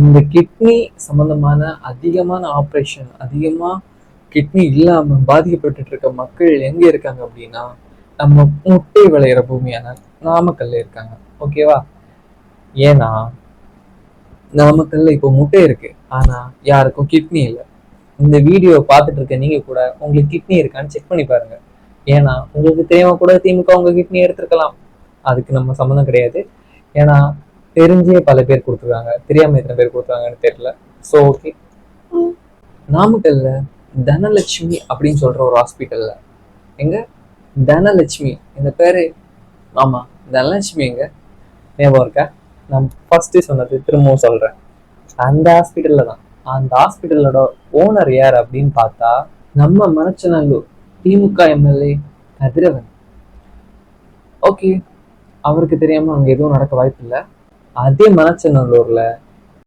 இந்த கிட்னி சம்மந்தமான அதிகமான ஆப்ரேஷன் அதிகமாக கிட்னி இல்லாமல் பாதிக்கப்பட்டு இருக்க மக்கள் எங்கே இருக்காங்க அப்படின்னா நம்ம முட்டை விளையிற பூமியான நாமக்கல்ல இருக்காங்க. ஓகேவா ஏன்னா நாமக்கல்ல இப்போ முட்டை இருக்கு. ஆனா யாருக்கும் கிட்னி இல்லை. இந்த வீடியோ பார்த்துட்டு இருக்க நீங்க கூட உங்களுக்கு கிட்னி இருக்கான்னு செக் பண்ணி பாருங்க. ஏன்னா உங்களுக்கு தெரியாம கூட திமுக உங்க கிட்னி எடுத்திருக்கலாம். அதுக்கு நம்ம சம்மந்தம் கிடையாது. ஏன்னா தெரிஞ்சே பல பேர் கொடுத்துருக்காங்க. தெரியாம எத்தனை பேர் கொடுத்துருக்காங்கன்னு தெரியல. ஸோ ஓகே நாமக்கல்ல தனலட்சுமி அப்படின்னு சொல்ற ஒரு ஹாஸ்பிட்டல்ல எங்க? தனலட்சுமி. இந்த பேரு ஆமா தனலட்சுமி எங்க? ஞாபகம் இருக்கா? நான் ஃபர்ஸ்ட் சொன்னது திரும்பவும் சொல்றேன். அந்த ஹாஸ்பிட்டல்ல தான். அந்த ஹாஸ்பிட்டலோட ஓனர் யார் அப்படின்னு பார்த்தா நம்ம மனச்சநல்லூர் திமுக எம்எல்ஏ கதிரவன். ஓகே அவருக்கு தெரியாம அங்க எதுவும் நடக்க வாய்ப்பு இல்லை அதே மணச்சநல்லூர்ல